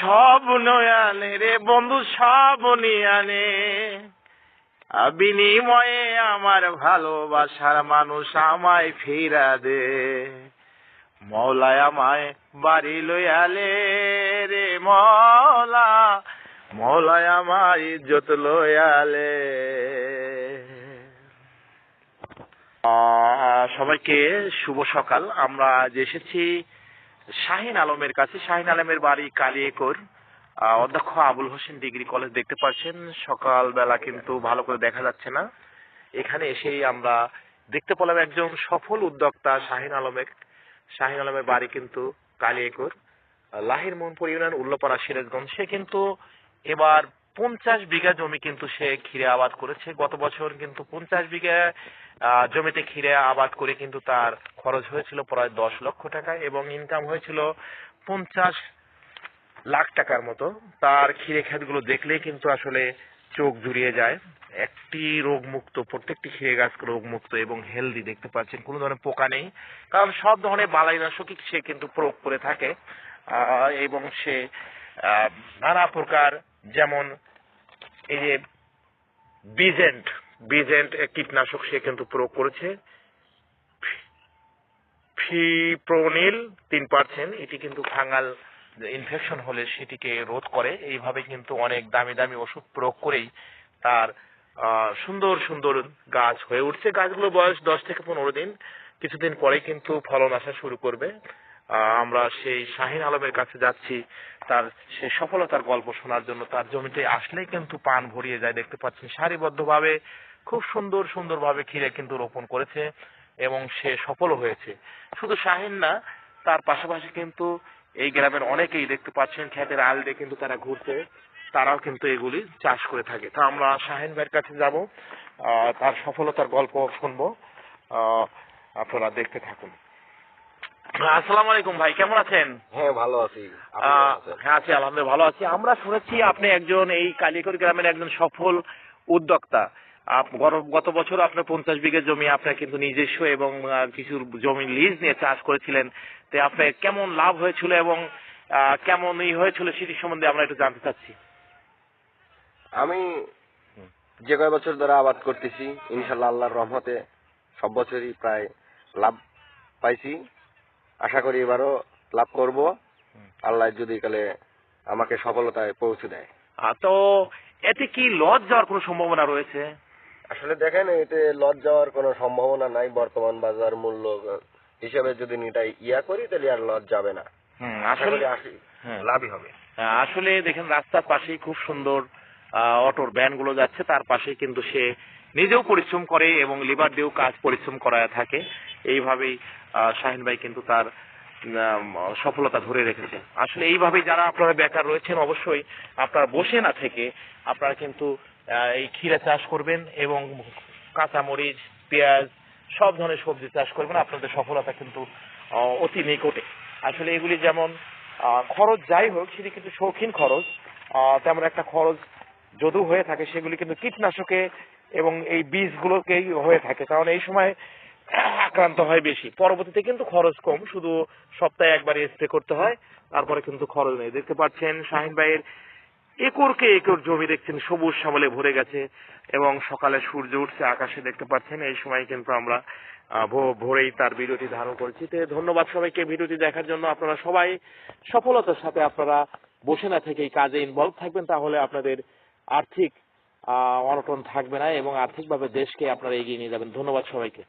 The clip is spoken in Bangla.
সব নয়ানে রে বন্ধু, সব নিয়ানে বিনিময়ে আমার ভালোবাসার মানুষ আমায় ফিরা দে। মৌলায় আমায় বাড়ি লয়ালে রে মৌলা, মৌলায় আমার ইজ্জত লয়ালে সবাইকে শুভ সকাল। আমরা আজ এসেছি শাহিন আলমের কাছে, শাহিন আলমের বাড়ি কালিয়াকোর। অধ্যক্ষ আবুল হোসেন ডিগ্রি কলেজ দেখতে পাচ্ছেন। সকালবেলা কিন্তু ভালো করে দেখা যাচ্ছে না। এখানে এসেই আমরা দেখতে পেলাম একজন সফল উদ্যোক্তা শাহিন আলমের। শাহিন আলমের বাড়ি কিন্তু কালিয়াকোর। লাহির মোহনপুর ইউনিয়ন উল্লপাড়া সিরাজগঞ্জ। সে কিন্তু এবার পঞ্চাশ বিঘা জমি কিন্তু সে ক্ষীরে আবাদ করেছে। গত বছর কিন্তু পঞ্চাশ বিঘা জমিতে ক্ষীরে আবাদ করে কিন্তু তার খরচ হয়েছিল প্রায় দশ লক্ষ টাকা এবং ইনকাম হয়েছিল পঞ্চাশ লাখ টাকার মতো। তার ক্ষীরে ক্ষেতগুলো দেখলেই কিন্তু আসলে চোখ জুড়িয়ে যায়। একটি রোগ মুক্ত প্রত্যেকটি ক্ষীরে গাছ রোগ মুক্ত এবং হেলদি দেখতে পাচ্ছেন। কোনো ধরনের পোকা নেই। কারণ সব ধরনের বালাইনাশকই সে কিন্তু প্রয়োগ করে থাকে। এবং সে নানা প্রকার যেমন এই যে বিজেন্ট বিজেন্ট কীটনাশক সে কিন্তু প্রয়োগ করেছে। ফিপ্রোনিল তিন পার্সেন্ট, এটি কিন্তু ফাঙ্গাল ইনফেকশন হলে সেটিকে রোধ করে। এইভাবে কিন্তু অনেক দামি দামি ওষুধ প্রয়োগ করেই তার সুন্দর সুন্দর গাছ হয়ে উঠছে। গাছগুলো বয়স দশ থেকে পনেরো দিন। কিছুদিন পরে কিন্তু ফলন আসা শুরু করবে। আমরা সেই শাহিন আলমের কাছে যাচ্ছি। তার সেই সফলতার গল্প শোনার জন্য তার জমিতে আসলেই কিন্তু পান ভরিয়ে যায়, দেখতে পাচ্ছেন। সারিবদ্ধভাবে, খুব সুন্দর সুন্দরভাবে ঘিরে কিন্তু রোপণ করেছে এবং সে সফল হয়েছে। শুধু শাহিন না, তার পাশাপাশি কিন্তু এই গ্রামের অনেকেই দেখতে পাচ্ছেন, ক্ষেতের আল দিয়ে কিন্তু তারা ঘুরছে তারাও কিন্তু এগুলি চাষ করে থাকে। তো আমরা শাহিন ভাইয়ের কাছে যাব তার সফলতার গল্প শুনব। আপনারা দেখতে থাকুন। আসসালামু আলাইকুম ভাই কেমন আছেন? হ্যাঁ ভালো আছি। আপনি? হ্যাঁ আছি আলহামদুলিল্লাহ ভালো আছি। আমরা শুনেছি আপনি একজন এই কালিয়াকৈর গ্রামের একজন সফল উদ্যোক্তা। গত বছর আপনার পঞ্চাশ বিঘা জমি আপনার কিন্তু নিজস্ব এবং কিছু জমি লিজ নিয়ে চাষ করেছিলেন। তো আপনার কেমন লাভ হয়েছিল এবং কেমন ই হয়েছিল সেটি সম্বন্ধে আমরা একটু জানতে চাচ্ছি। আমি যে কয় বছর ধরে আবাদ করতেছি ইনশাল্লাহ আল্লাহর রহমতে সব বছরই প্রায় লাভ পাইছি। আশা করি এবারও লাভ করব। আল্লাহ যদি কালে আমাকে সফলতায় পৌঁছে দেয়। তো এতে কি লজ যাওয়ার কোনো সম্ভাবনা রয়েছে? আসলে দেখেন এতে লজ যাওয়ার কোনো সম্ভাবনা নাই বর্তমান বাজার মূল্য হিসেবে যদি এটাই ইয়া করি তাহলে আর লজ যাবে না। আসলে আসি হ্যাঁ। লাভই হবে। আসলে দেখেন রাস্তার পাশেই খুব সুন্দর অটোর ভ্যানগুলো যাচ্ছে তার পাশেই কিন্তু সে নিজেও পরিশ্রম করে এবং লিভার দিয়েও কাজ পরিশ্রম করা থাকে। এইভাবেই শাহিন ভাই কিন্তু তার সফলতা ধরে রেখেছে আসলে এইভাবেই যারা আপনারা বেকার রয়েছেন, অবশ্যই আপনারা বসে না থেকে আপনারা কিন্তু এই ক্ষীরা চাষ করবেন এবং কাঁচামরিচ, পেঁয়াজ, সব ধরনের সবজি চাষ করবেন। আপনাদের সফলতা কিন্তু অতি নিকটে। আসলে এগুলি যেমন খরচ যাই হোক, সেটি কিন্তু শৌখিন খরচ। তেমন একটা খরচ যদিও হয়ে থাকে, সেগুলি কিন্তু কীটনাশকে এবং এই বীজগুলোকেই হয়ে থাকে। কারণ এই সময় আক্রান্ত হয় বেশি। পরবর্তীতে কিন্তু খরচ কম, শুধু সপ্তাহে একবার স্প্রে করতে হয়, তারপরে কিন্তু খরচ নেই। দেখতে পাচ্ছেন শাহিন ভাইয়ের একরকে একর জমি দেখছেন, সবুজ শ্যামলে ভরে গেছে, এবং সকালে সূর্য উঠছে আকাশে দেখতে পাচ্ছেন, এই সময় কিন্তু আমরা ভোরেই তার ভিডিওটি ধারণ করছি। তো ধন্যবাদ সবাইকে ভিডিওটি দেখার জন্য। আপনারা সবাই সফলতার সাথে আপনারা বসে না থেকে এই কাজে ইনভলভ থাকবেন, তাহলে আপনাদের আর্থিক অনটন থাকবে না এবং আর্থিকভাবে দেশকে আপনারা এগিয়ে নিয়ে যাবেন। ধন্যবাদ সবাইকে।